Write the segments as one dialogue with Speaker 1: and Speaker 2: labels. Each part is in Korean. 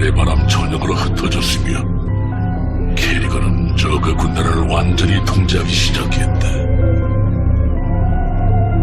Speaker 1: 별의 바람 전역으로 흩어졌으며 캐리건은 저그 군단을 완전히 통제하기 시작했다.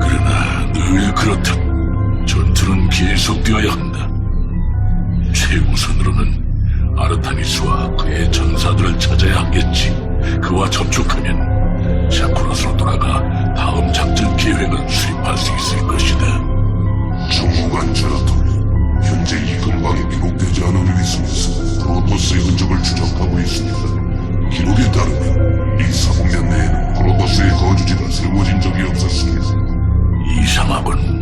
Speaker 1: 그러나 늘 그렇듯 전투는 계속되어야 한다. 최우선으로는 아르타니스와 그의 전사들을 찾아야 하겠지. 그와 접촉하면 샤쿠라스로 돌아가 다음 작전 계획을 수립할 수 있을 것이다.
Speaker 2: 정무관 제라톨이 현재 이 근방에 기록되지 않은 위성에서 프로토스의 흔적을 추적하고 있습니다. 기록에 따르면 이 사공년 내에는 프로토스의 거주지가 세워진 적이 없었습니다.
Speaker 1: 이상하군.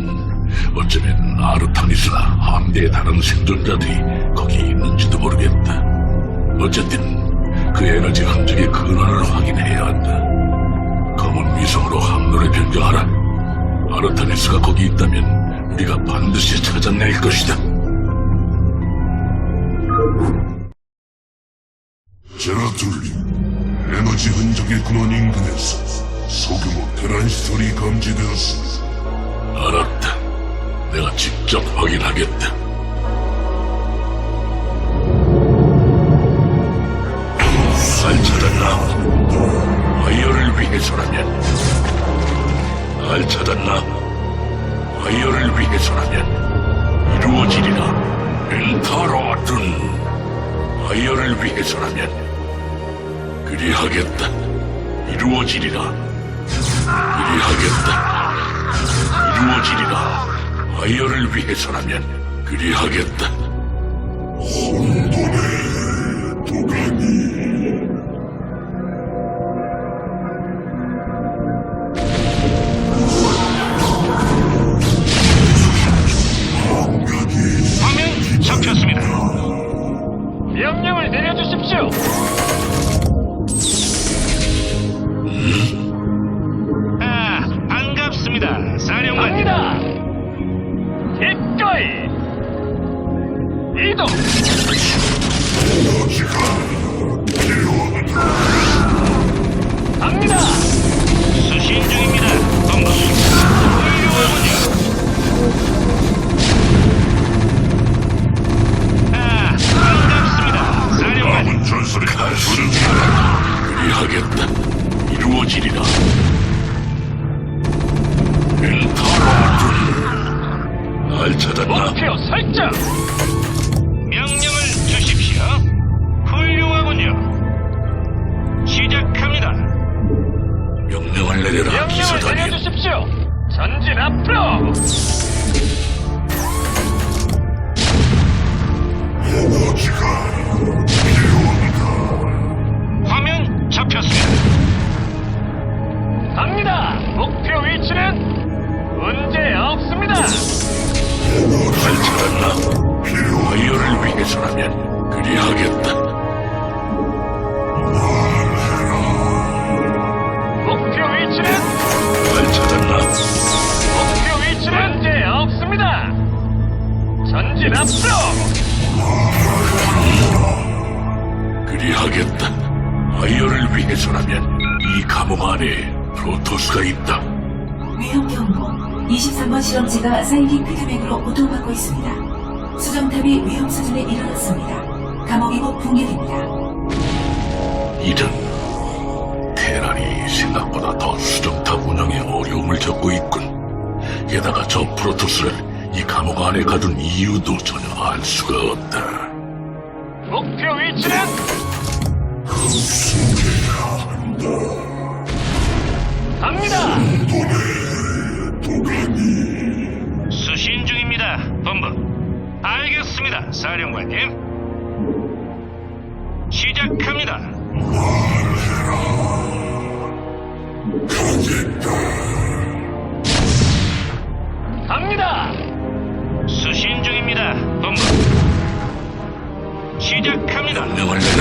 Speaker 1: 어쩌면 아르타니스나 함대의 다른 생존자들이 거기 있는지도 모르겠다. 어쨌든 그 에너지 흔적의 근원을 확인해야 한다. 검은 위성으로 항로를 변경하라. 아르타니스가 거기 있다면 우리가 반드시 찾아낼 것이다.
Speaker 2: 제라툴님, 에너지 흔적의 근원 인근에서 소규모 테란 시설이 감지되었습니다.
Speaker 1: 알았다. 내가 직접 확인하겠다. 날 찾았나? 와이어를 위해서라면. 날 찾았나? 와이어를 위해서라면. 이루어지리라. 엔타로든. 와이어를 위해서라면. 그리하겠다. 이루어지리라. 그리하겠다. 이루어지리라. 아이어를 위해서라면 그리하겠다.
Speaker 3: 화면
Speaker 1: 위해서라면 그리하겠다.
Speaker 3: 목표 위치는
Speaker 1: 날 찾았나?
Speaker 3: 목표 위치는 문제 없습니다. 전진 앞으로.
Speaker 1: 그리하겠다. 아이어를 위해서라면 이 감옥 안에 프로토스가 있다.
Speaker 4: 위험 경보. 23번 실험체가 사이링 피드백으로 고통받고 있습니다. 수정탑이 위험 수준에 이르렀습니다. 감옥이 곧 붕괴됩니다.
Speaker 1: 이런 테란이 생각보다 더 수정탑 운영에 어려움을 겪고 있군. 게다가 저 프로토스를 이 감옥 안에 가둔 이유도 전혀 알 수가 없다.
Speaker 3: 목표 위치는 사령관님. 시작합니다. 갑니다. 수신 중입니다, 본부. 시작합니다.
Speaker 1: 명령을 내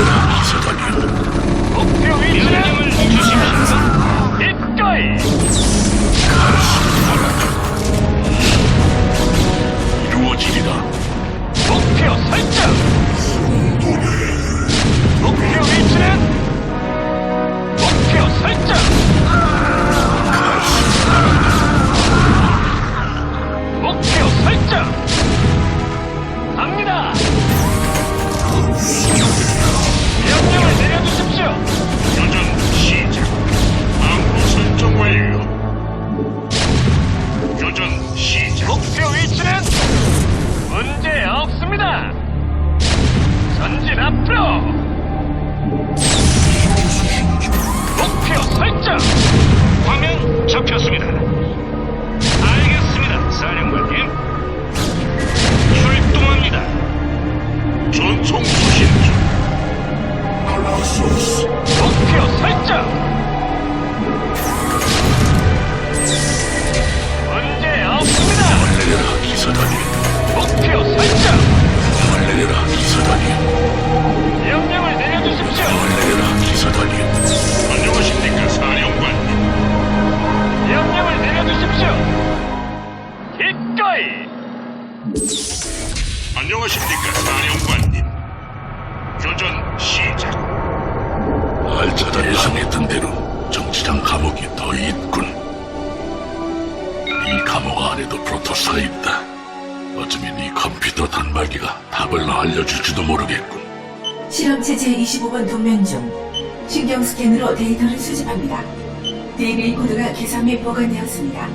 Speaker 1: 잠이
Speaker 4: 보관되었습니다.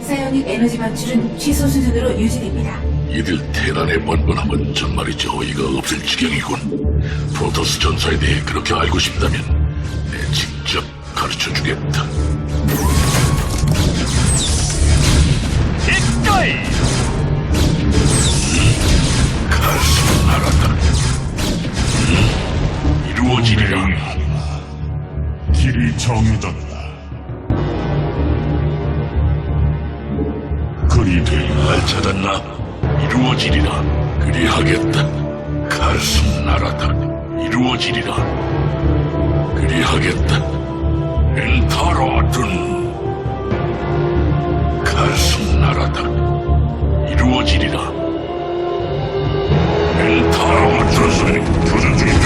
Speaker 4: 사이오닉 에너지 방출은 최소 수준으로 유지됩니다.
Speaker 1: 이들 대단의 번번함은 정말이지 어이가 없을 지경이군. 프로토스 전사에 대해 그렇게 알고 싶다면 내 직접 가르쳐 주겠다.
Speaker 3: 음? 음?
Speaker 1: 이끌! 이루어지리라.
Speaker 2: 길이 정해졌다. 소리 들린
Speaker 1: 날 찾았나? 이루어지리라. 그리하겠다. 가슴 나라다. 이루어지리라. 그리하겠다. 엔타로든 가슴 나라다. 이루어지리라. 엔타로든 조선 중입니다.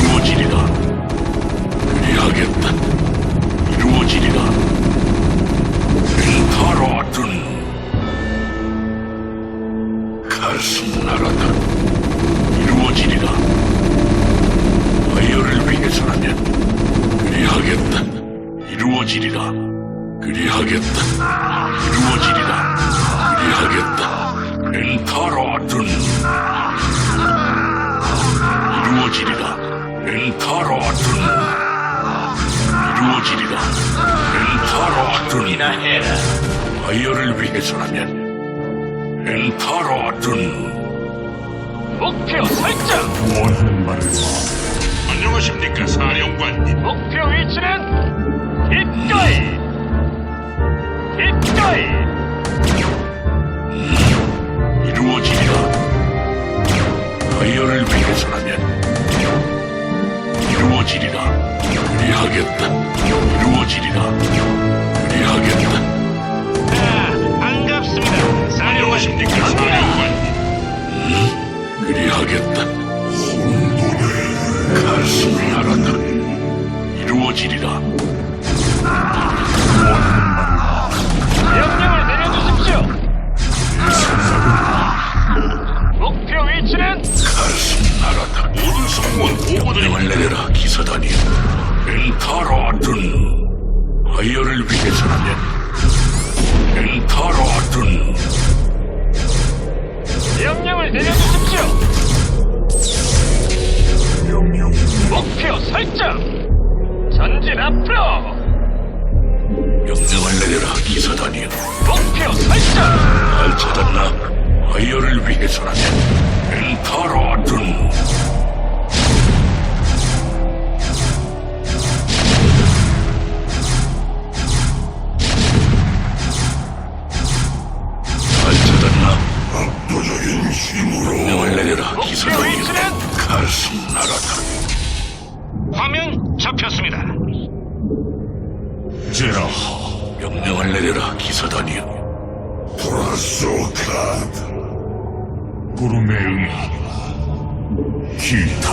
Speaker 1: 기타.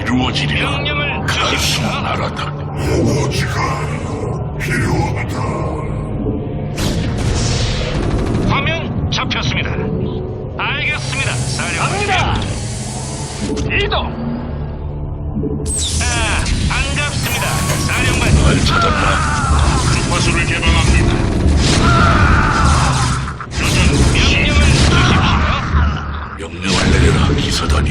Speaker 1: 이루어지리라.
Speaker 3: 명령을
Speaker 1: 가슴 알았다.
Speaker 2: 오지가 필요하다.
Speaker 3: 화면 잡혔습니다. 알겠습니다 사령합니다. 이동. 아 반갑습니다
Speaker 1: 사령관님 날
Speaker 2: 찾았다 큰 화수를 개방합니다.
Speaker 3: 명령을
Speaker 1: 내려라 기사단이.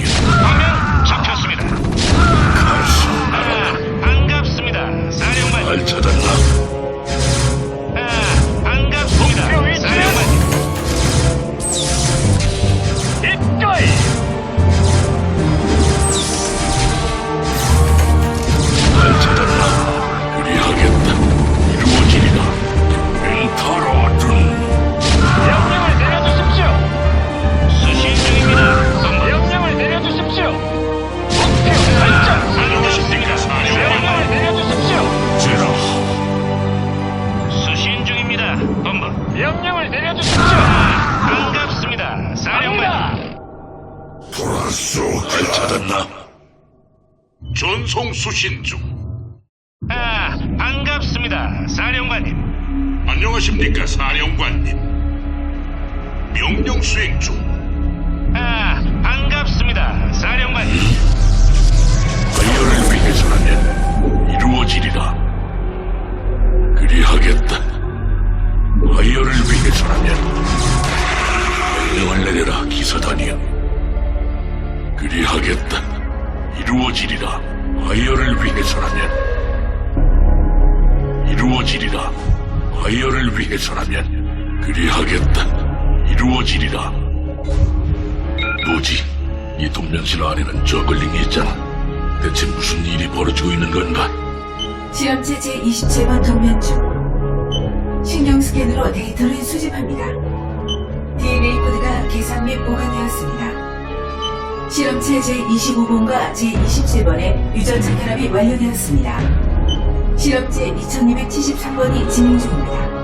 Speaker 1: 해서라면 그리하겠다. 이루어지리라. 노지, 이 동명실 안에는 저글링이 있잖아. 대체 무슨 일이 벌어지고 있는 건가?
Speaker 4: 실험체 제27번 동면중 신경 스캔으로 데이터를 수집합니다. DNA 코드가 계산 및 보관되었습니다. 실험체 제25번과 제27번의 유전자 결합이 완료되었습니다. 실험체 2673번이 진행 중입니다.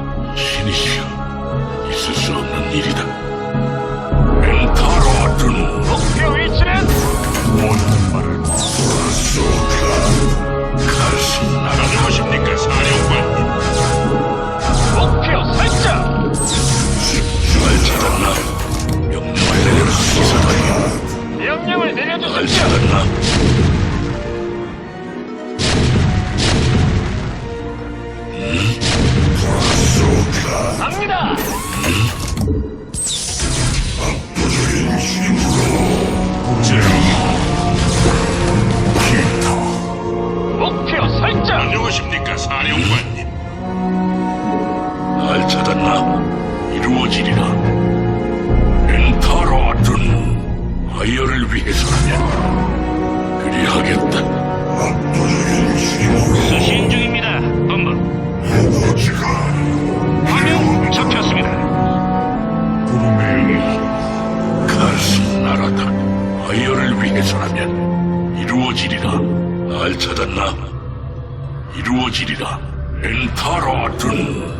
Speaker 1: 신이시여 있을 수 없는 일이다. 위해서라면 그리하겠다.
Speaker 3: 수신 중입니다, 본부.
Speaker 2: 에너지가
Speaker 3: 화면 잡혔습니다.
Speaker 2: 구름의
Speaker 1: 가슴 날아다. 화열을 위해서라면 이루어지리라. 날 찾았나? 이루어지리라. 엔타라든.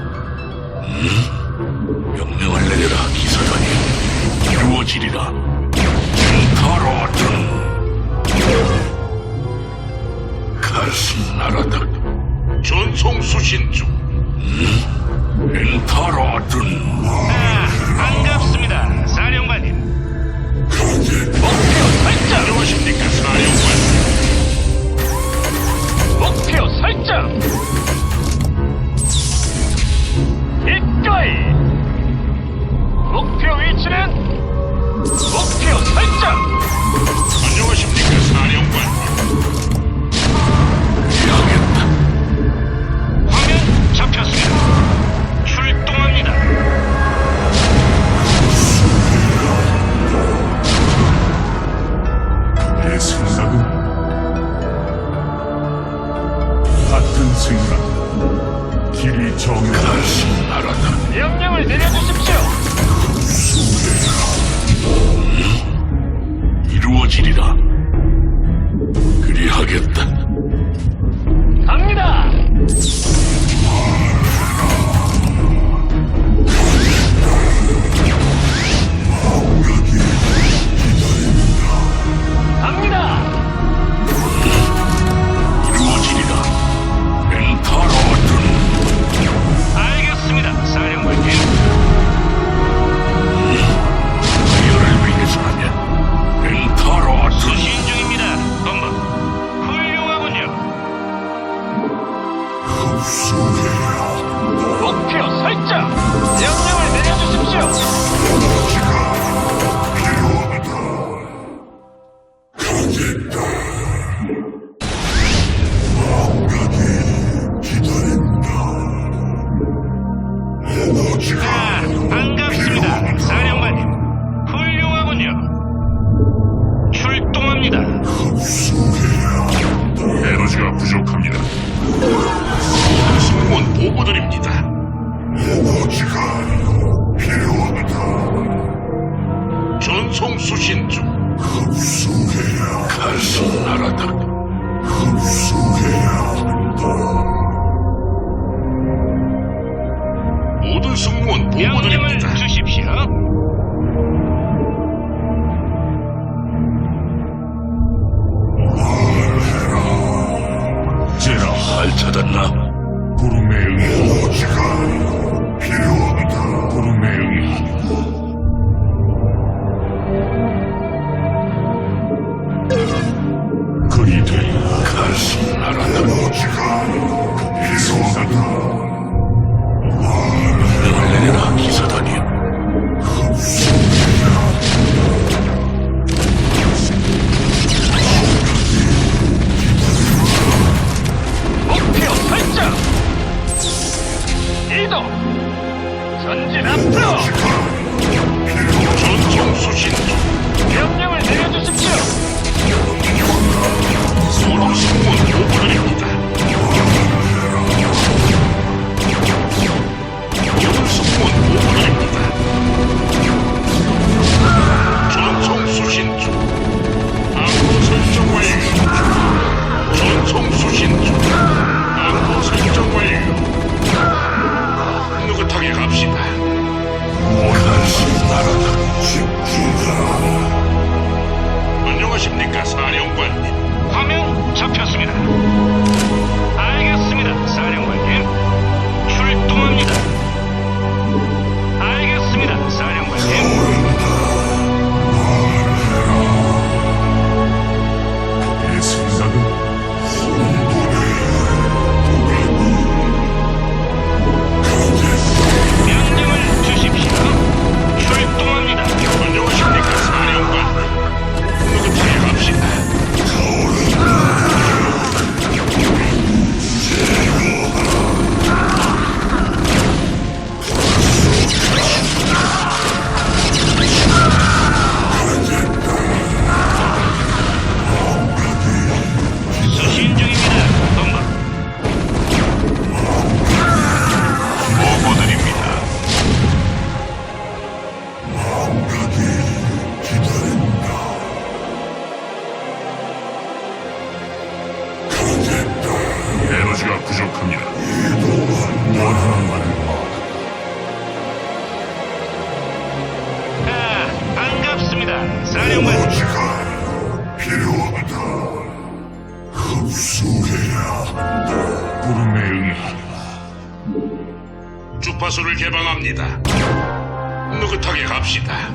Speaker 5: 깨끗하게 갑시다.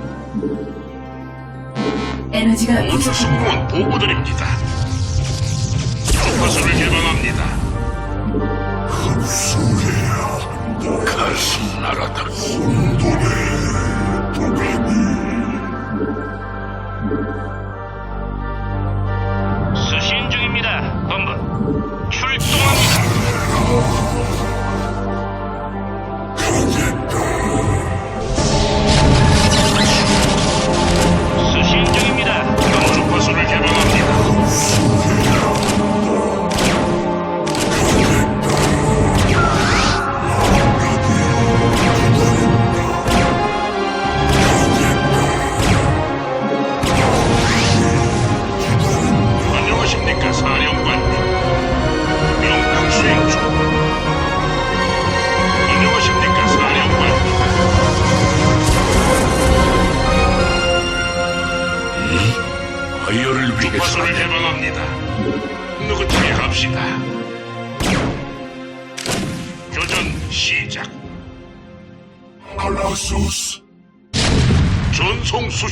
Speaker 5: 에너지가 우주승무원 보고드립니다. 주파수를 개방합니다. 흡수해야
Speaker 1: 가슴
Speaker 5: 날아다. 혼돈의 도배.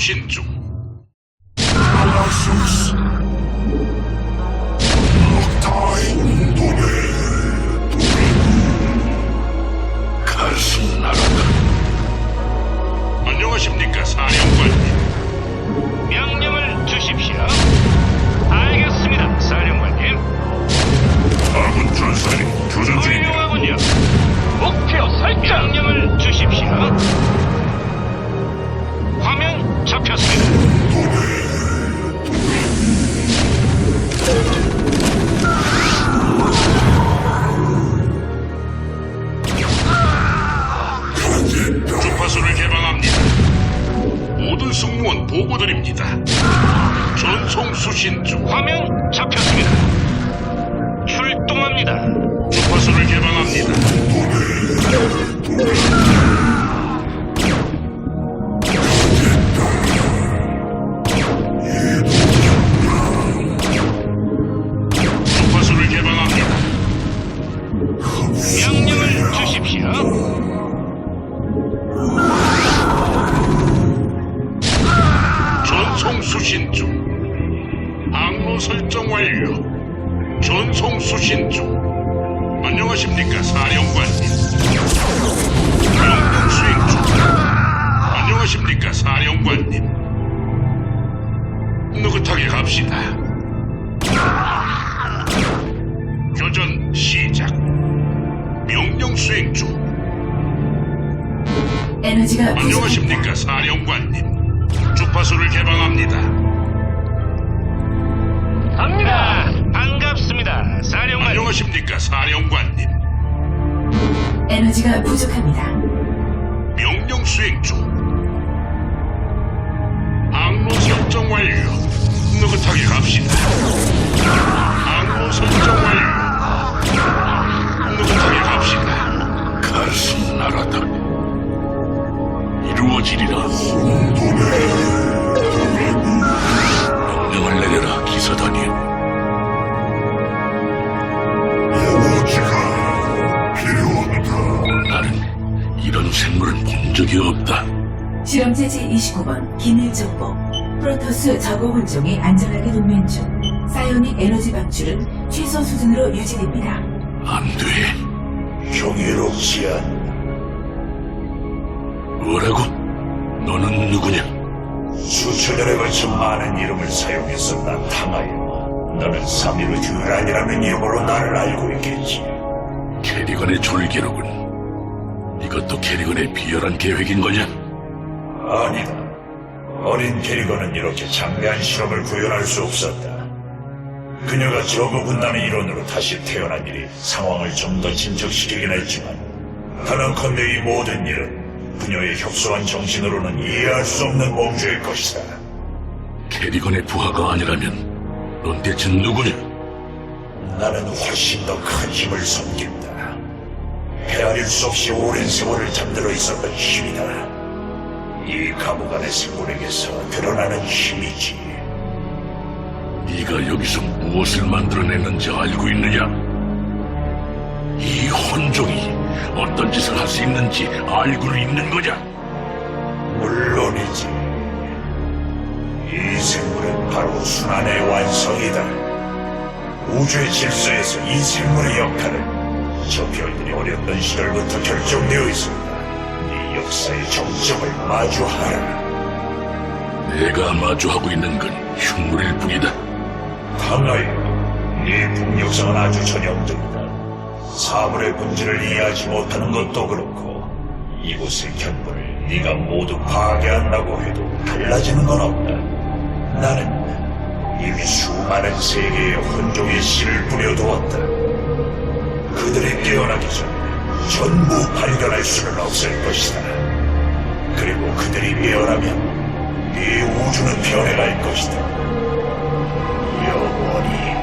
Speaker 5: 信主。 전송 수신 중.
Speaker 6: 항로 설정
Speaker 5: 완료. 전송 수신 중.
Speaker 2: 안녕하십니까, 사령관님. 명령 수행 중. 안녕하십니까, 사령관님. 느긋하게 갑시다.
Speaker 4: 에너지가 부족합니다.
Speaker 2: 안녕하십니까, 사령관님. 주파수를 개방합니다.
Speaker 3: 갑니다. 반갑습니다. 사령관.
Speaker 2: 안녕하십니까, 사령관님.
Speaker 4: 에너지가 부족합니다.
Speaker 2: 명령 수행 중.
Speaker 4: 방출은 최소 수준으로 유지됩니다.
Speaker 1: 안 돼.
Speaker 2: 경이롭지 않.
Speaker 1: 뭐라고? 너는 누구냐?
Speaker 2: 수천년에 걸쳐 많은 이름을 사용해서 나타나요. 너는 사미르 듀란이라는 이름으로 나를 알고 있겠지.
Speaker 1: 캐리건의 졸기로군. 이것도 캐리건의 비열한 계획인 거냐?
Speaker 2: 아니다. 어린 캐리건은 이렇게 장대한 실험을 구현할 수 없었다. 그녀가 저거 분담의 일원으로 다시 태어난 일이 상황을 좀 더 진척시키긴 했지만 단언컨대 이 모든 일은 그녀의 협소한 정신으로는 이해할 수 없는 범죄일 것이다.
Speaker 1: 캐리건의 부하가 아니라면 넌 대체 누구냐?
Speaker 2: 나는 훨씬 더 큰 힘을 섬긴다. 헤아릴 수 없이 오랜 세월을 잠들어 있었던 힘이다. 이 감옥 안의 생물에게서 드러나는 힘이지.
Speaker 1: 네가 여기서 무엇을 만들어냈는지 알고 있느냐? 이 혼종이 어떤 짓을 할 수 있는지 알고 있는 거냐?
Speaker 2: 물론이지. 이 생물은 바로 순환의 완성이다. 우주의 질서에서 이 생물의 역할은 저 별들이 어렸던 시절부터 결정되어 있습니다. 이 역사의 정점을 마주하라.
Speaker 1: 내가 마주하고 있는 건 흉물일 뿐이다.
Speaker 2: 강하여, 네 북녘성은 아주 전형적이다. 사물의 본질을 이해하지 못하는 것도 그렇고 이곳의 견본을 네가 모두 파괴한다고 해도 달라지는 건 없다. 나는 이미 수많은 세계의 혼종의 씨를 뿌려두었다. 그들이 깨어나기 전에 전부 발견할 수는 없을 것이다. 그리고 그들이 깨어나면 네 우주는 변해갈 것이다. 영원히